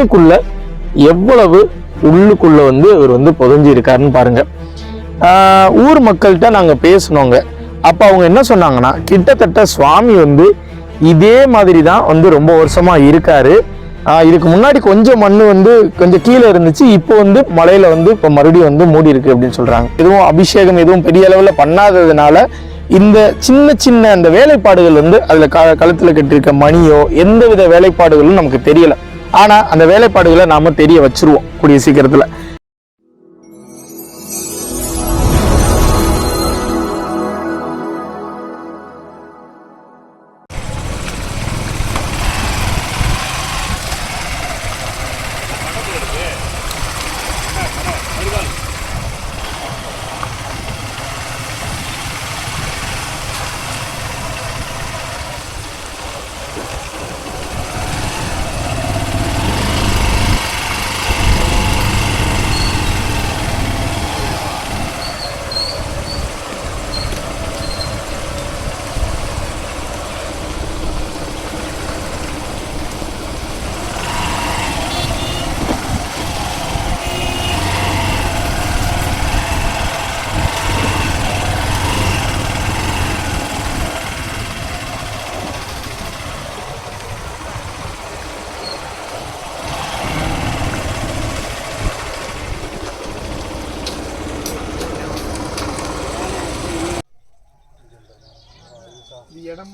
மண்ணுக்குள்ள எவ்வளவு உள்ளுக்குள்ள வந்து இவர் வந்து புதைஞ்சு இருக்காருன்னு பாருங்க ஊர் மக்கள்கிட்ட நாங்க பேசினோங்க. அப்ப அவங்க என்ன சொன்னாங்கன்னா கிட்டத்தட்ட சுவாமி வந்து இதே மாதிரி தான் வந்து ரொம்ப வருஷமா இருக்காரு. இதுக்கு முன்னாடி கொஞ்சம் மண்ணு வந்து கொஞ்சம் கீழே இருந்துச்சு இப்போ வந்து மலையில வந்து இப்போ மறுபடியும் வந்து மூடி இருக்கு அப்படின்னு சொல்றாங்க. எதுவும் அபிஷேகம் எதுவும் பெரிய அளவில் பண்ணாததுனால இந்த சின்ன சின்ன அந்த வேலைப்பாடுகள் வந்து அதுல க கழுத்துல கட்டிருக்க மணியோ எந்த வித வேலைப்பாடுகளும் நமக்கு தெரியல. ஆனா அந்த வேலைப்பாடுகளை நாம தெரிய வச்சிருவோம் கூடிய சீக்கிரத்துல.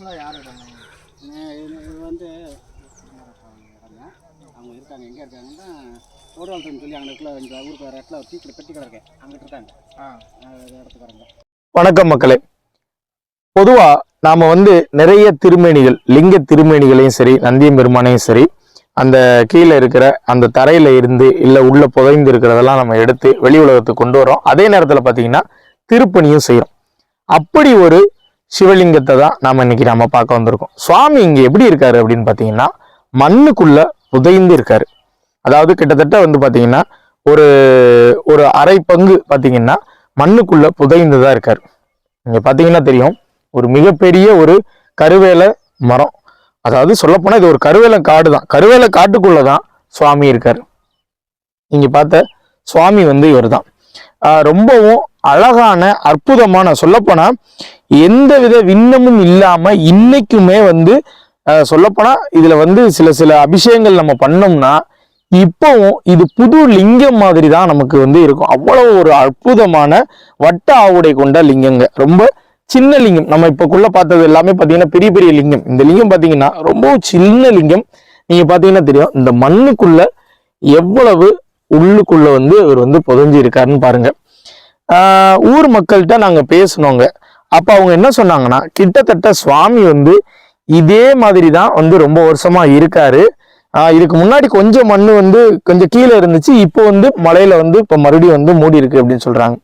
இடம்லாம் யார் இடம் இது வந்து அவங்க இருக்காங்க. எங்கே இருக்காங்கன்னா ஒருத்தன் சொல்லி அங்கே இருக்கல இந்த ஊருக்கு வர இடத்துல ஒரு டீ பெட்டி கடை இருக்கேன் அங்கிட்டு இருக்காங்க. இடத்துக்காரங்க வணக்கம் மக்களே. பொதுவா நாம வந்து நிறைய திருமேனிகள் லிங்க திருமேனிகளையும் சரி நந்தியம் பெருமானையும் சரி அந்த கீழே இருக்கிற அந்த தரையில இருந்து இல்ல உள்ள புதைந்து இருக்கிறதெல்லாம் நம்ம எடுத்து வெளி உலகத்துக்கு கொண்டு வரோம் அதே நேரத்துல பாத்தீங்கன்னா திருப்பணியும் செய்யறோம் அப்படி ஒரு சிவலிங்கத்தை தான் நாம் இன்னைக்கு நம்ம பார்க்க வந்திருக்கோம். சுவாமி இங்கே எப்படி இருக்காரு அப்படின்னு பார்த்தீங்கன்னா மண்ணுக்குள்ள புதைந்து இருக்காரு. அதாவது கிட்டத்தட்ட வந்து பார்த்தீங்கன்னா ஒரு ஒரு அரை பங்கு பார்த்தீங்கன்னா மண்ணுக்குள்ள புதைந்து தான் இருக்காரு. இங்கே பார்த்தீங்கன்னா தெரியும் ஒரு மிகப்பெரிய ஒரு கருவேல மரம். அதாவது சொல்லப்போனால் இது ஒரு கருவேல காடு தான். கருவேல காட்டுக்குள்ளே தான் சுவாமி இருக்கார். இங்கே பார்த்த சுவாமி வந்து இவர் தான் ரொம்பவும் அழகான அற்புதமான சொல்லப்போனா எந்த வித விண்ணமும் இல்லாம இன்னைக்குமே வந்து சொல்லப்போனால் சொல்லப்போனா இதுல வந்து சில சில அபிஷேகங்கள் நம்ம பண்ணோம்னா இப்பவும் இது புது லிங்கம் மாதிரி தான் நமக்கு வந்து இருக்கும். அவ்வளவு ஒரு அற்புதமான வட்ட ஆவுடை கொண்ட லிங்கங்க. ரொம்ப சின்ன லிங்கம். நம்ம இப்போக்குள்ள பார்த்தது எல்லாமே பார்த்தீங்கன்னா பெரிய பெரிய லிங்கம். இந்த லிங்கம் பார்த்தீங்கன்னா ரொம்பவும் சின்ன லிங்கம். நீங்க பார்த்தீங்கன்னா தெரியும் இந்த மண்ணுக்குள்ள எவ்வளவு உள்ளுக்குள்ள வந்து இவர் வந்து புதைஞ்சு இருக்காருன்னு பாருங்க. ஊர் மக்கள்கிட்ட நாங்கள் பேசினோங்க அப்போ அவங்க என்ன சொன்னாங்கன்னா கிட்டத்தட்ட சுவாமி வந்து இதே மாதிரி தான் வந்து ரொம்ப வருஷமா இருக்காரு. இதுக்கு முன்னாடி கொஞ்சம் மண் வந்து கொஞ்சம் கீழே இருந்துச்சு இப்போ வந்து மலையில வந்து இப்போ மறுபடியும் வந்து மூடி இருக்கு அப்படின்னு சொல்றாங்க.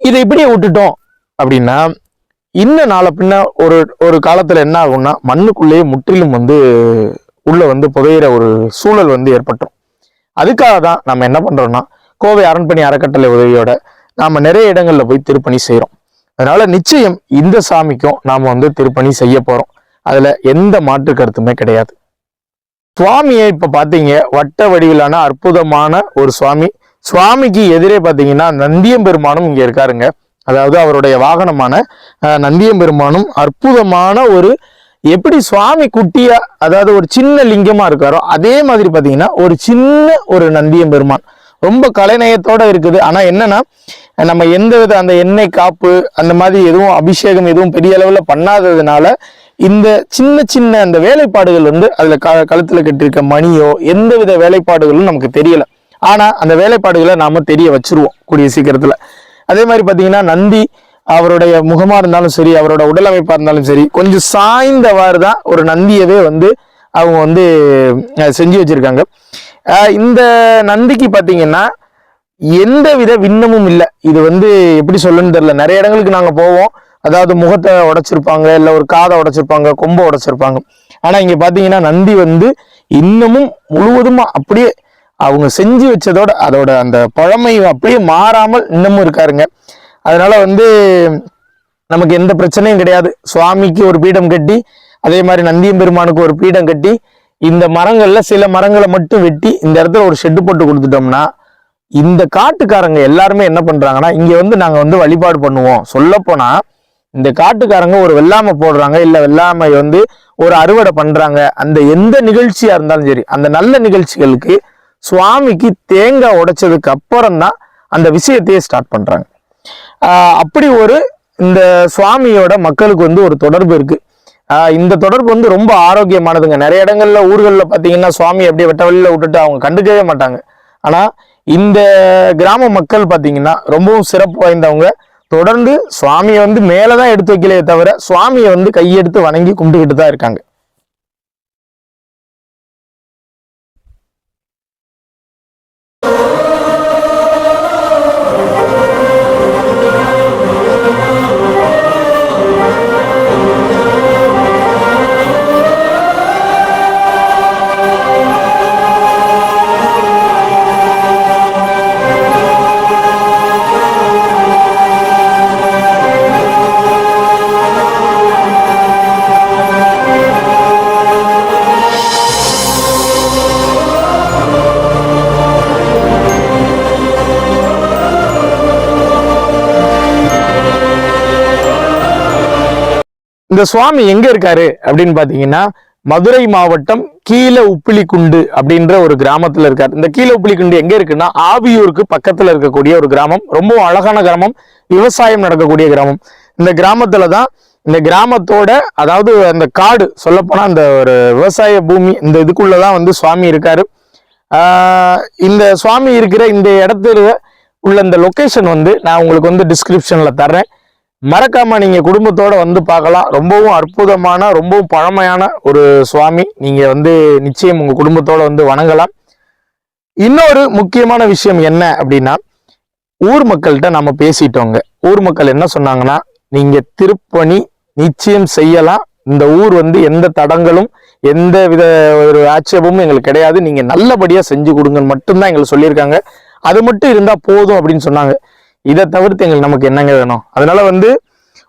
இதை இப்படியே விட்டுட்டோம் அப்படின்னா இன்னும் நாளை பின்ன ஒரு ஒரு காலத்துல என்ன ஆகும்னா மண்ணுக்குள்ளேயே முற்றிலும் வந்து உள்ள வந்து புதையிற ஒரு சூழல் வந்து ஏற்பட்டுரும். அதுக்காக தான் நம்ம என்ன பண்றோம்னா கோவை அரண்பணி அறக்கட்டளை உதவியோட நாம நிறைய இடங்கள்ல போய் திருப்பணி செய்கிறோம் அதனால நிச்சயம் இந்த சாமிக்கும் நாம வந்து திருப்பணி செய்ய போறோம். அதுல எந்த மாற்று கருத்துமே கிடையாது. சுவாமியை இப்ப பாத்தீங்க வட்ட வடிவிலான அற்புதமான ஒரு சுவாமி. சுவாமிக்கு எதிரே பாத்தீங்கன்னா நந்தியம்பெருமானும் இங்க இருக்காருங்க. அதாவது அவருடைய வாகனமான நந்தியம்பெருமானும் அற்புதமான ஒரு எப்படி சுவாமி குட்டியா அதாவது ஒரு சின்ன லிங்கமா இருக்காரோ அதே மாதிரி பாத்தீங்கன்னா ஒரு சின்ன ஒரு நந்தியம்பெருமான். ரொம்ப கலைநயத்தோட இருக்குது. ஆனா என்னன்னா நம்ம எந்த வித அந்த எண்ணெய் காப்பு அந்த மாதிரி எதுவும் அபிஷேகம் எதுவும் பெரிய அளவில் பண்ணாததுனால இந்த சின்ன சின்ன அந்த வேலைப்பாடுகள் வந்து அதில் க கழுத்தில் கட்டியிருக்க மணியோ எந்த வித வேலைப்பாடுகளும் நமக்கு தெரியலை. ஆனால் அந்த வேலைப்பாடுகளை நாம் தெரிய வச்சுருவோம் கூடிய சீக்கிரத்தில். அதே மாதிரி பார்த்தீங்கன்னா நந்தி அவருடைய முகமாக இருந்தாலும் சரி அவரோட உடல் இருந்தாலும் சரி கொஞ்சம் சாய்ந்தவாறு தான் ஒரு நந்தியவே வந்து அவங்க வந்து செஞ்சு வச்சுருக்காங்க. இந்த நந்திக்கு பார்த்தீங்கன்னா எந்த வித விண்ணமும் இல்லை. இது வந்து எப்படி சொல்லுன்னு தெரியல. நிறைய இடங்களுக்கு நாங்கள் போவோம். அதாவது முகத்தை உடைச்சிருப்பாங்க இல்லை ஒரு காதை உடைச்சிருப்பாங்க கொம்பை உடைச்சிருப்பாங்க. ஆனால் இங்கே பார்த்தீங்கன்னா நந்தி வந்து இன்னமும் முழுவதுமா அப்படியே அவங்க செஞ்சு வச்சதோட அதோட அந்த பழமை அப்படியே மாறாமல் இன்னமும் இருக்காருங்க. அதனால வந்து நமக்கு எந்த பிரச்சனையும் கிடையாது. சுவாமிக்கு ஒரு பீடம் கட்டி அதே மாதிரி நந்தியம் பெருமானுக்கு ஒரு பீடம் கட்டி இந்த மரங்கள்ல சில மரங்களை மட்டும் வெட்டி இந்த இடத்துல ஒரு ஷெட்டு போட்டு கொடுத்துட்டோம்னா இந்த காட்டுக்காரங்க எல்லாருமே என்ன பண்றாங்கன்னா இங்க வந்து நாங்க வந்து வழிபாடு பண்ணுவோம். சொல்ல போனா இந்த காட்டுக்காரங்க ஒரு வெள்ளாமை போடுறாங்க இல்ல வெள்ளாமை வந்து ஒரு அறுவடை பண்றாங்க. அந்த எந்த நிகழ்ச்சியா இருந்தாலும் சரி அந்த நல்ல நிகழ்ச்சிகளுக்கு சுவாமிக்கு தேங்காய் உடைச்சதுக்கு அப்புறம் தான் அந்த விஷயத்தையே ஸ்டார்ட் பண்றாங்க. அப்படி ஒரு இந்த சுவாமியோட மக்களுக்கு வந்து ஒரு தொடர்பு இருக்கு. இந்த தொடர்பு வந்து ரொம்ப ஆரோக்கியமானதுங்க. நிறைய இடங்கள்ல ஊர்களில் பார்த்தீங்கன்னா சுவாமி அப்படியே வெட்ட வெளியில் விட்டுட்டு அவங்க கண்டுக்கவே மாட்டாங்க. ஆனால் இந்த கிராம மக்கள் பார்த்தீங்கன்னா ரொம்பவும் சிறப்பு வாய்ந்தவங்க. தொடர்ந்து சுவாமியை வந்து மேலே தான் எடுத்து வைக்கலையே தவிர சுவாமியை வந்து கையெடுத்து வணங்கி கும்பிட்டுக்கிட்டு தான் இருக்காங்க. இந்த சுவாமி எங்க இருக்காரு அப்படின்னு பாத்தீங்கன்னா மதுரை மாவட்டம் கீழ உப்பிலிக்குண்டு அப்படின்ற ஒரு கிராமத்துல இருக்காரு. இந்த கீழ உப்பிலிக்குண்டு எங்க இருக்குன்னா ஆவியூருக்கு பக்கத்துல இருக்கக்கூடிய ஒரு கிராமம். ரொம்ப அழகான கிராமம். விவசாயம் நடக்கக்கூடிய கிராமம். இந்த கிராமத்துல தான் இந்த கிராமத்தோட அதாவது அந்த காடு சொல்லப்போனா அந்த ஒரு விவசாய பூமி இந்த இதுக்குள்ளதான் வந்து சுவாமி இருக்காரு. ஆஹ் இந்த சுவாமி இருக்கிற இந்த இடத்துல உள்ள இந்த லொக்கேஷன் வந்து நான் உங்களுக்கு வந்து டிஸ்கிரிப்ஷன்ல தர்றேன். மறக்காம நீங்க குடும்பத்தோட வந்து பார்க்கலாம். ரொம்பவும் அற்புதமான ரொம்பவும் பழமையான ஒரு சுவாமி. நீங்க வந்து நிச்சயம் உங்க குடும்பத்தோட வந்து வணங்கலாம். இன்னொரு முக்கியமான விஷயம் என்ன அப்படின்னா ஊர் மக்கள்கிட்ட நம்ம பேசிட்டோங்க. ஊர் மக்கள் என்ன சொன்னாங்கன்னா நீங்க திருப்பணி நிச்சயம் செய்யலாம். இந்த ஊர் வந்து எந்த தடங்களும் எந்த வித ஒரு ஆட்சேபமும் எங்களுக்கு கிடையாது. நீங்க நல்லபடியா செஞ்சு கொடுங்கன்னு மட்டும்தான் எங்களுக்கு சொல்லியிருக்காங்க. அது மட்டும் இருந்தா போதும் அப்படின்னு சொன்னாங்க. இதை தவிர்த்து எங்களுக்கு நமக்கு என்னங்க வேணும்? அதனால வந்து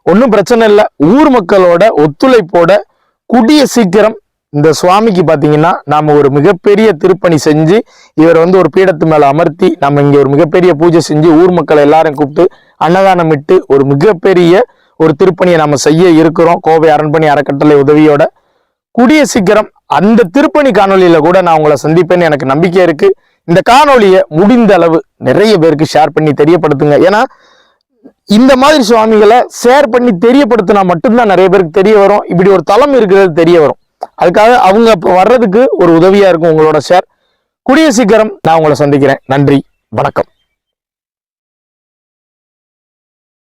ஒன்றும் பிரச்சனை இல்லை. ஊர் மக்களோட ஒத்துழைப்போட கூடிய சீக்கிரம் இந்த சுவாமிக்கு பார்த்தீங்கன்னா நாம் ஒரு மிகப்பெரிய திருப்பணி செஞ்சு இவர் வந்து ஒரு பீடத்து மேலே அமர்த்தி நம்ம இங்கே ஒரு மிகப்பெரிய பூஜை செஞ்சு ஊர் மக்களை எல்லாரும் கூப்பிட்டு அன்னதானம் இட்டு ஒரு மிகப்பெரிய ஒரு திருப்பணியை நம்ம செய்ய இருக்கிறோம். கோவை அரண்மனை அறக்கட்டளை உதவியோட கூடிய சீக்கிரம் அந்த திருப்பணி காணொலியில் கூட நான் உங்களை சந்திப்பேன்னு எனக்கு நம்பிக்கை இருக்குது இந்த காணொளியை முடிந்த அளவு நிறைய பேருக்கு ஷேர் பண்ணி தெரியப்படுத்துங்க. ஏன்னா இந்த மாதிரி சுவாமிகளை ஷேர் பண்ணி தெரியப்படுத்தினா மட்டும்தான் நிறைய பேருக்கு தெரிய வரும். இப்படி ஒரு தளம் இருக்கிறது தெரிய வரும். அதுக்காக அவங்க அப்போ வர்றதுக்கு ஒரு உதவியாக இருக்கும் உங்களோட ஷேர் கூடிய சீக்கிரம் நான் உங்களை சந்திக்கிறேன். நன்றி. வணக்கம்.